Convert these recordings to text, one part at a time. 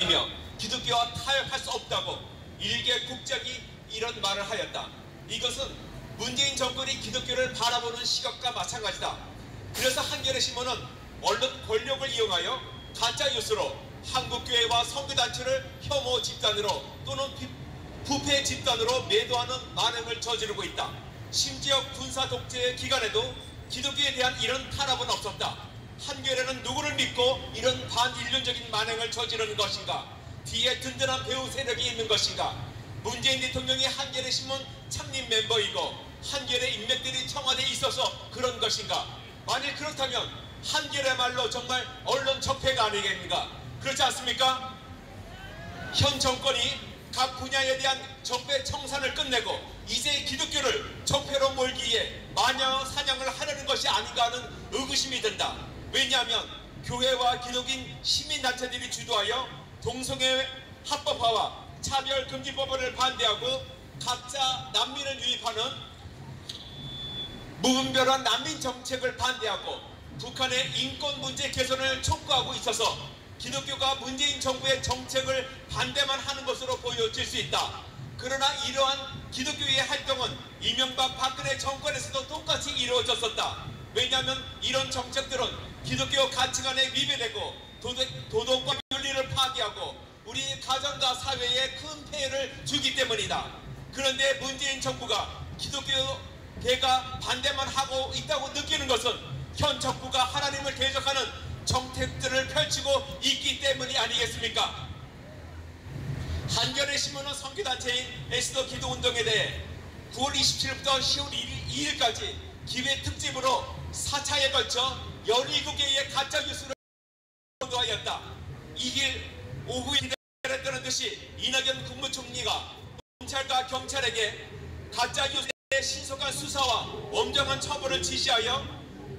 이며 기독교와 타협할 수 없다고 일개 국장이 이런 말을 하였다. 이것은 문재인 정권이 기독교를 바라보는 시각과 마찬가지다. 그래서 한겨레 신문은 언론 권력을 이용하여 가짜 뉴스로 한국 교회와 선교 단체를 혐오 집단으로 또는 부패 집단으로 매도하는 만행을 저지르고 있다. 심지어 군사 독재 기간에도 기독교에 대한 이런 탄압은 없었다. 한겨레는 누구를 믿고 이런 반인륜적인 만행을 저지르는 것인가? 뒤에 든든한 배우 세력이 있는 것인가? 문재인 대통령이 한겨레 신문 창립 멤버이고 한겨레 인맥들이 청와대에 있어서 그런 것인가? 만일 그렇다면 한겨레 말로 정말 언론 적폐가 아니겠는가? 그렇지 않습니까? 현 정권이 각 분야에 대한 적폐 청산을 끝내고 이제 기독교를 적폐로 몰기 위해 마녀 사냥을 하려는 것이 아닌가 하는 의구심이 든다. 왜냐하면 교회와 기독인 시민단체들이 주도하여 동성애 합법화와 차별금지법을 반대하고 각자 난민을 유입하는 무분별한 난민 정책을 반대하고 북한의 인권 문제 개선을 촉구하고 있어서 기독교가 문재인 정부의 정책을 반대만 하는 것으로 보여질 수 있다. 그러나 이러한 기독교의 활동은 이명박 박근혜 정권에서도 똑같이 이루어졌었다. 왜냐하면 이런 정책들은 기독교 가치관에 위배되고 도덕, 도덕 과 윤리를 파괴하고 우리 가정과 사회에 큰 폐해를 주기 때문이다. 그런데 문재인 정부가 기독교계가 반대만 하고 있다고 느끼는 것은 현 정부가 하나님을 대적하는 정책들을 펼치고 있기 때문이 아니겠습니까? 한겨레 신문은 선교단체인 에스더 기도운동에 대해 9월 27일부터 10월 2일, 까지 기회 특집으로 4차에 걸쳐 17개의 가짜 뉴스를 보도하였다. 이길 오후에 기다렸다는 듯이 이낙연 국무총리가 검찰과 경찰에게 가짜 뉴스의 신속한 수사와 엄정한 처벌을 지시하여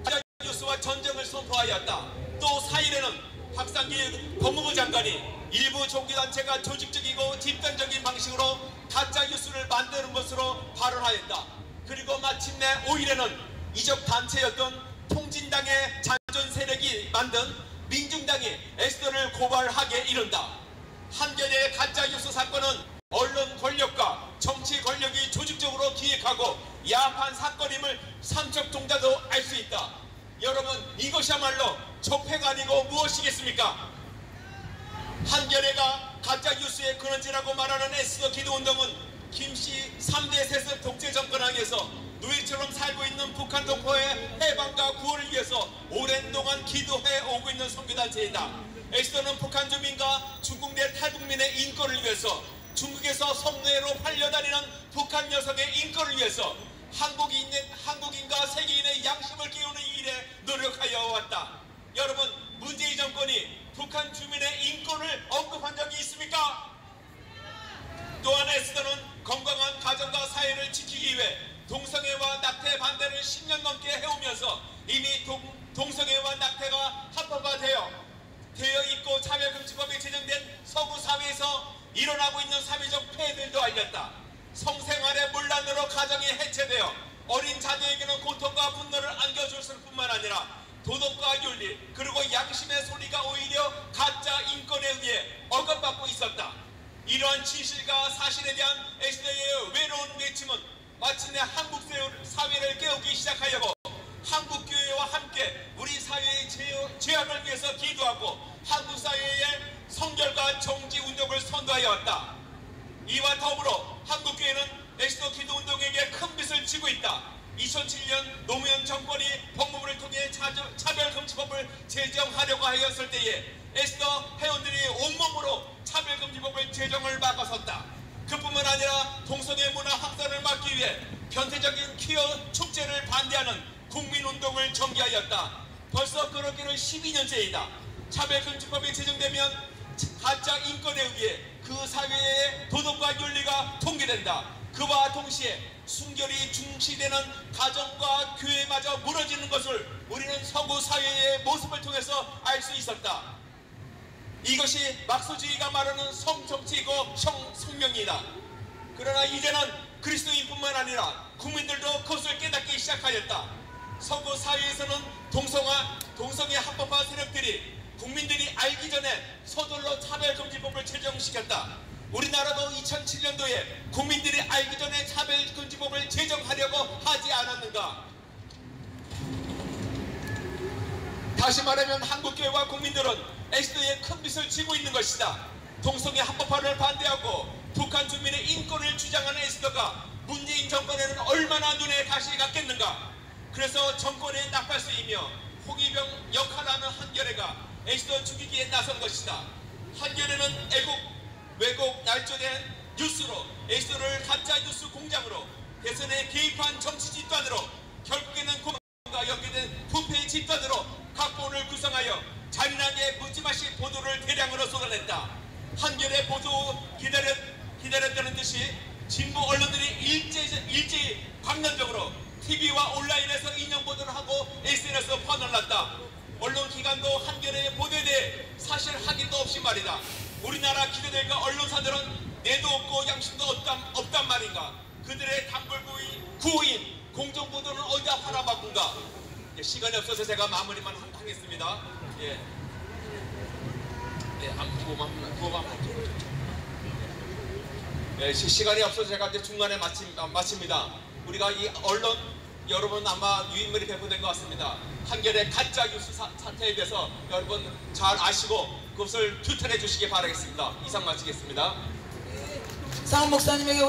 가짜 뉴스와 전쟁을 선포하였다. 또 4일에는 박상기 법무부 장관이 일부 종교단체가 조직적이고 집단적인 방식으로 가짜 뉴스를 만드는 것으로 발언하였다. 그리고 마침내 5일에는 이적 단체였던 통진당의 자전 세력이 만든 민중당이 에스더를 고발하게 이른다. 한겨레 가짜 뉴스 사건은 언론 권력과 정치 권력이 조직적으로 기획하고 야합한 사건임을 삼척동자도 알 수 있다. 여러분 이것이야말로 적폐가 아니고 무엇이겠습니까? 한겨레가 가짜 뉴스의 근원지라고 말하는 에스더 기도운동은 김씨 3대 세습 독 북한 여성의 인권을 위해서 한국인, 한국인과 세계인의 양심을 깨우는 일에 노력하여 왔다. 여러분 문재인 정권이 북한 주민의 인권을 언급한 적이 있습니까? 또한 에스더는 건강한 가정과 사회를 지키기 위해 동성애와 낙태 반대를 10년 넘게 해오면서 이미 동, 동성애와 낙태가 합법화되어 되어 있고 차별금지법이 제정된 서구 사회에서 일어나고 있는 사회적 폐해들도 알렸다. 성생활의 문란으로 가정이 해체되어 어린 자녀에게는 고통과 분노를 안겨줄 뿐만 아니라 도덕과 윤리 그리고 양심의 소리가 오히려 가짜 인권에 의해 억압받고 있었다. 이러한 진실과 사실에 대한 에스더의 외로운 외침은 마침내 한국 사회를 깨우기 시작하려고 한국 교회와 함께 우리 사회의 죄악을 위해서 기도하고 한국 사회의 성결과 정지 운동을 선도하여 왔다. 이와 더불어 한국교회는 에스더 기도운동에게 지고 있다. 2007년 노무현 정권이 법무부를 통해 차별금지법을 제정하려고 하였을 때에 에스더 회원들이 온몸으로 차별금지법을 제정을 막아섰다. 그뿐만 아니라 동성애 문화 확산을 막기 위해 변태적인 퀴어 축제를 반대하는 국민운동을 전개하였다. 벌써 그러기는 12년째이다. 차별금지법이 제정되면 가짜 인권에 의해 그 사회의 도덕과 윤리가 통계된다. 그와 동시에 순결이 중시되는 가정과 교회마저 무너지는 것을 우리는 서구 사회의 모습을 통해서 알 수 있었다. 이것이 막소주의가 말하는 성정치이고 성, 성명이다. 그러나 이제는 그리스도인뿐만 아니라 국민들도 그것을 깨닫기 시작하였다. 서구 사회에서는 동성화, 동성애 합법화 세력들이 국민들이 알기 전에 서둘러 차별금지법을 제정시켰다. 우리나라도 2007년도에 국민들이 알기 전에 차별금지법을 제정하려고 하지 않았는가? 다시 말하면 한국교회와 국민들은 엑스도에 큰 빚을 지고 있는 것이다. 동성애 합법화를 반대하고 북한 주민의 인권을 주장하는 에스더가 문재인 정권에는 얼마나 눈에 다시 갔겠는가. 그래서 정권의 낙팔수이며 홍위병 역할을 하는 한겨레가 에스더 죽이기에 나선 것이다. 한겨레는 애국 왜곡 날조된 뉴스로 에스더를 가짜 뉴스 공장으로 대선에 개입한 정치 집단으로 결국에는 고가 연계된 부패 집단으로 각본을 구성하여 잔인하게 묻지마시 보도를 대량으로 쏟아냈다. 한겨레 보도 기다렸, 기다렸다는 듯이 진보 언론들이 일제, 일제 광란적으로 TV와 온라인에서 인용 보도를 하고 SNS로 퍼날랐다. 언론기관도 한겨레의 보도에 대해 사실 확인도 없이 말이다. 우리나라 기자들과 언론사들은 내도 없고 양심도 없단, 없단 말인가. 그들의 단골 구인, 공정보도는 어디다 팔아먹은가. 예, 시간이 없어서 제가 마무리만 하- 하겠습니다. 예. 예, 한 구호만, 구호만. 예, 시, 시간이 없어서 제가 이제 중간에 마침, 아, 마칩니다. 우리가 이 언론, 여러분 아마 유인물이 배포된 것 같습니다. 한겨레 가짜 뉴스 사, 사태에 대해서 여러분 잘 아시고 그것을 규탄해 주시기 바라겠습니다. 이상 마치겠습니다. 상 목사님에게